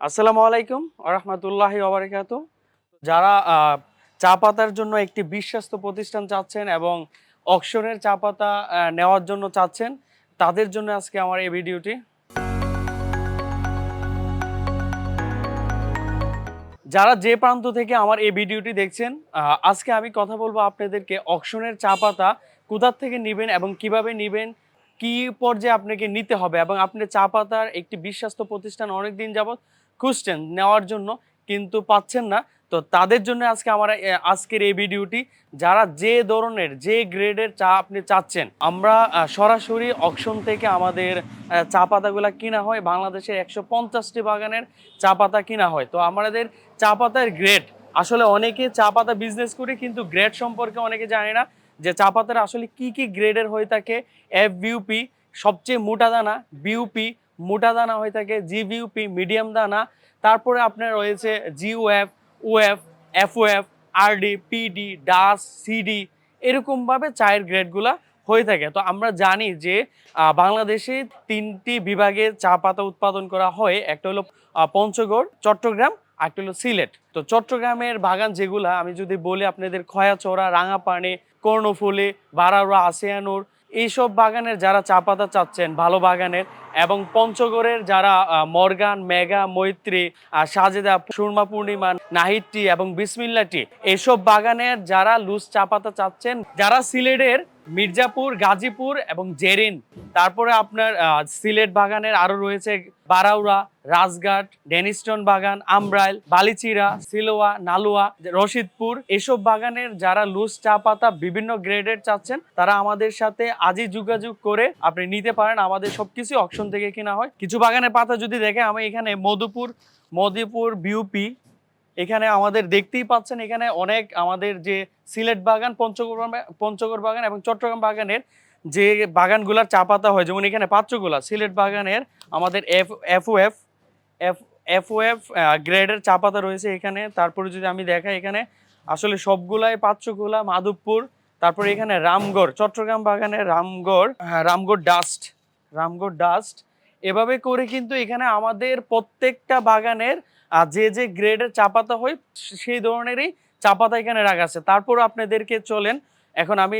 আসসালামু আলাইকুম আরহামতুল্লাহ ওবরাকাত যারা চা পাতার জন্য একটি বিশ্বস্ত প্রতিষ্ঠান চাচ্ছেন এবং অকশনের চা পাতা নেওয়ার জন্য চাচ্ছেন, তাদের জন্য আজকে আমার এই ভিডিওটি। যারা যে প্রান্ত থেকে আমার এই ভিডিওটি দেখছেন আজকে আমি কথা বলব আপনাদেরকে অকশনের চা পাতা কোথার থেকে নেবেন এবং কীভাবে নেবেন, কি পর্যায়ে আপনাকে নিতে হবে এবং আপনি চা পাতার একটি বিশ্বস্ত প্রতিষ্ঠান অনেকদিন যাবত খুঁজছেন নেওয়ার জন্য কিন্তু পাচ্ছেন না। তো তাদের জন্য আজকে আমার আজকের এই ভিডিওটি যারা যে ধরনের, যে গ্রেডের চা আপনি চাচ্ছেন, আমরা সরাসরি অকশন থেকে আমাদের চা পাতাগুলো কিনা হয়। বাংলাদেশের একশো পঞ্চাশটি বাগানের চা পাতা কিনা হয়। তো আমাদের চা পাতার গ্রেড আসলে অনেকে চা পাতা বিজনেস করে, কিন্তু গ্রেড সম্পর্কে অনেকে জানে না যে চা পাতার আসলে কি কি গ্রেডের হয়ে থাকে। এফ বিউপি সবচেয়ে মোটা দানা বিউপি মোটা দানা হয়ে থাকে জি বিউপি মিডিয়াম দানা। তারপরে আপনার রয়েছে G O F O F F O F R D P D dust C D এরকমভাবে চায়ের গ্রেডগুলা হয়ে থাকে। তো আমরা জানি যে বাংলাদেশে তিনটি বিভাগে চা পাতা উৎপাদন করা হয়। একটা হলো পঞ্চগড়, চট্টগ্রাম একটা হলো সিলেট। তো চট্টগ্রামের বাগান যেগুলা, আমি যদি বলি আপনাদের খয়াচড়া, রাঙাপানি, কর্ণফুলি বারাউরা আসিয়ানুর এইসব বাগানের যারা চা পাতা চাচ্ছেন, ভালো বাগানের, এবং পঞ্চগড়ের যারা মর্গান, মেগা, মৈত্রী সাজেদা, সুরমা পূর্ণিমা, নাহিদটি এবং বিসমিল্লাটি এইসব বাগানের যারা লুজ চা পাতা চাচ্ছেন, যারা সিলেটের মির্জাপুর, গাজীপুর এবং জেরিন। তারপরে আপনার সিলেট বাগানের আরও রয়েছে বারাউরা রাজঘাট, ডেনিস্টন বাগান, আমরাইল, বালিচিরা সিলোয়া নালুয়া, রশিদপুর। এসব বাগানের যারা লুজ চা পাতা বিভিন্ন গ্রেডের চাচ্ছেন, তারা আমাদের সাথে আজই যোগাযোগ করে আপনি নিতে পারেন। আমাদের সবকিছু অকশন থেকে কেনা হয়। কিছু বাগানের পাতা যদি দেখে, আমি এখানে মধুপুর মধুপুর, বিউপি এখানে আমাদের দেখতেই পাচ্ছেন এখানে অনেক আমাদের যে সিলেট বাগান পঞ্চগড় পঞ্চগড় বাগান এবং চট্টগ্রাম বাগানের যে বাগানগুলার চা পাতা হয় যেমন এখানে পাত্রগুলা সিলেট বাগানের আমাদের এফ এফওএফ এফ এফওএফ গ্রেডের চা পাতা রয়েছে এখানে। তারপরে যদি আমি দেখাই এখানে আসলে সবগুলাই পাত্রগুলা মাধবপুর তারপরে এখানে রামগড় চট্টগ্রাম বাগানের রামগড় হ্যাঁ, রামগড় ডাস্ট রামগড় ডাস্ট এভাবে করে কিন্তু এখানে আমাদের প্রত্যেকটা বাগানের যে যে গ্রেডের চা পাতা হয় সেই ধরনেরই চা পাতা এখানে রাখা আছে। তারপর আপনাদেরকে চলেন এখন আমি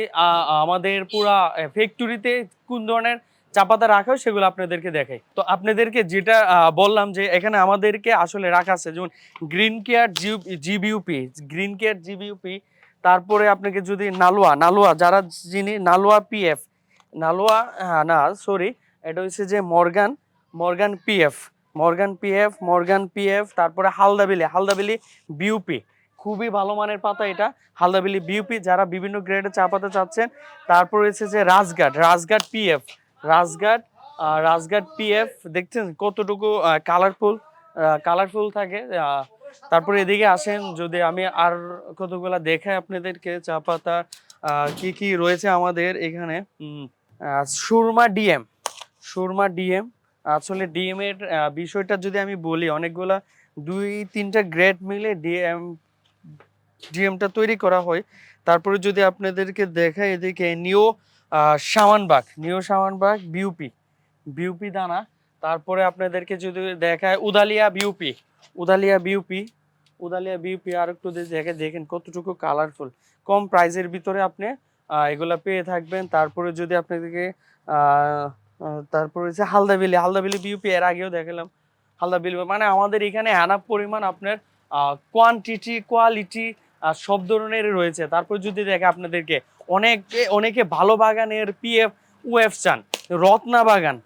আমাদের পুরা ফ্যাক্টরিতে কোন ধরনের চা পাতা রাখা হয় সেগুলো আপনাদেরকে দেখাই। তো আপনাদেরকে যেটা বললাম যে এখানে আমাদেরকে আসলে রাখা আছে যেমন green care G B O P green care G B O P তারপরে আপনাকে যদি নালুয়া নালুয়া যারা যিনি নালুয়া পিএফ নালুয়া হ্যাঁ, না সরি এটা হচ্ছে যে Morgan Morgan P F Morgan P F Morgan P F, তারপরে হালদাবিলি হালদাবিলি বিউপি। খুবই ভালো মানের পাতা এটা, হালদাবিলি বিউপি। যারা বিভিন্ন গ্রেডে চা পাতা চাচ্ছেন, তারপর রয়েছে যে রাজঘাট রাজঘাট পিএফ, রাজঘাট রাজঘাট পিএফ, দেখছেন কতটুকু কালারফুল কালারফুল থাকে। তারপরে এদিকে আসেন, যদি আমি আর কতগুলা দেখাই আপনাদেরকে চা পাতা কি কি রয়েছে আমাদের এখানে? Surma D M Surma D M আসলে ডিএম এর বিষয়টা যদি আমি বলি, অনেকগুলা দুই, তিনটা গ্রেড মিলে ডিএম ডিএমটা তৈরি করা হয়। তারপরে যদি আপনাদেরকে দেখাই এদিকে নিও সামানবাগ নিও সামানবাগ বিউপি বিউপি দানা। তারপরে আপনাদেরকে যদি দেখায় Udalia B O P Udalia B O P Udalia B O P আর একটু দেখে দেখেন কতটুকু কালারফুল কম প্রাইজের ভিতরে আপনি এগুলা পেয়ে থাকবেন। তারপরে যদি আপনাদেরকে তারপরে হচ্ছে হালদাবিলি হালদাবিলি বিউপি এর আগেও দেখালাম। হালদাবিলি মানে আমাদের এখানে আনাপ পরিমাণ আপনার কোয়ান্টিটি কোয়ালিটি সব ধরনের রয়েছে। তারপর যদি দেখে আপনাদেরকে, অনেকে অনেকে ভালো বাগানের পিএফ ওয়েফ চান। রত্না বাগান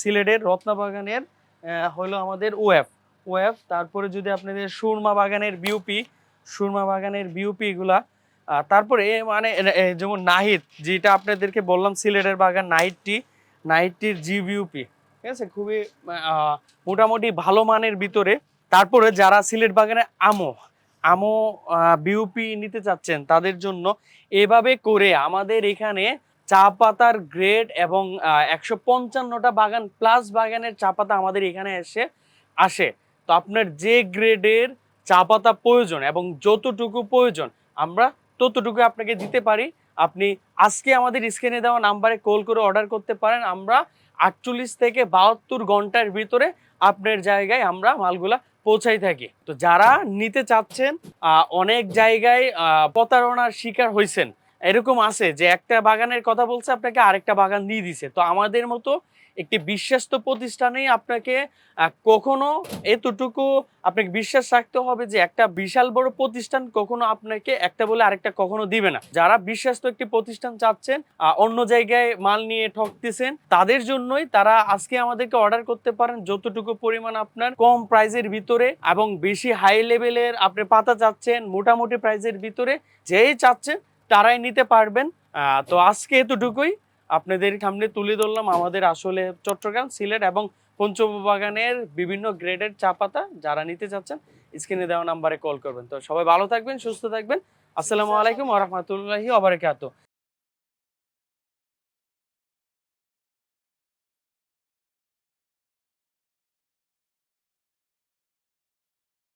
সিলেটের রত্না বাগানের হলো আমাদের ওয়েফ ওএফ তারপরে যদি আপনাদের সুরমা বাগানের বিউপি সুরমা বাগানের বিউপি এগুলা তারপরে মানে যেমন নাহিদ, যেটা আপনাদেরকে বললাম, সিলেটের বাগান নাহিদটি নাহিদটির জি বিউপি ঠিক আছে? খুবই মোটামুটি ভালো মানের ভিতরে। তারপরে যারা সিলেট বাগানে আমো আমো বিউপি নিতে চাচ্ছেন, তাদের জন্য এভাবে করে আমাদের এখানে চা পাতার গ্রেড এবং একশো পঞ্চান্নটা বাগান প্লাস বাগানের চা পাতা আমাদের এখানে এসে আসে। তো আপনার যে গ্রেডের চা পাতা প্রয়োজন এবং যতটুকু প্রয়োজন, আমরা ততটুকু আপনাকে দিতে পারি। আপনি আজকে আমাদের স্ক্রিনে দেওয়া নাম্বারে কল করে অর্ডার করতে পারেন। আমরা আটচল্লিশ থেকে বাহাত্তর ঘণ্টার ভিতরে আপনার জায়গায় আমরা মালগুলা পৌঁছাই থাকি। তো যারা নিতে চাচ্ছেন অনেক জায়গায় প্রতারণার শিকার হয়েছেন এরকম আছে যে একটা বাগানের কথা বলছে, আপনাকে আরেকটা বাগান দিয়ে দিছে। তো আমাদের মতো একটি বিশ্বস্ত প্রতিষ্ঠানেই আপনাকে কখনো এতটুকু আপনাকে বিশ্বাস রাখতে হবে যে একটা বিশাল বড় প্রতিষ্ঠান কখনো আপনাকে একটা বলে আরেকটা কখনো দিবে না। যারা বিশ্বস্ত একটি প্রতিষ্ঠান চাচ্ছেন অন্য জায়গায় মাল নিয়ে ঠকতেছেন, তাদের জন্যই তারা আজকে আমাদেরকে অর্ডার করতে পারেন যতটুকু পরিমাণ আপনার কম প্রাইজের ভিতরে এবং বেশি হাই লেভেলের আপনি পাতা চাচ্ছেন, মোটামুটি প্রাইজের ভিতরে যেই চাচ্ছেন তারাই নিতে পারবেন। তো আজকে এতটুকুই। আপনাদের সামনে তুলে ধরলাম আমাদের আসলে চট্টগ্রাম, সিলেট এবং পঞ্চবাগানের বিভিন্ন গ্রেডের চা পাতা যারা নিতে চাচ্ছেন, স্ক্রিনে দেওয়া নাম্বারে কল করবেন। তো সবাই ভালো থাকবেন, সুস্থ থাকবেন। আসসালামু আলাইকুম ওরহমতুল্লাহি ওবরাকাতুহ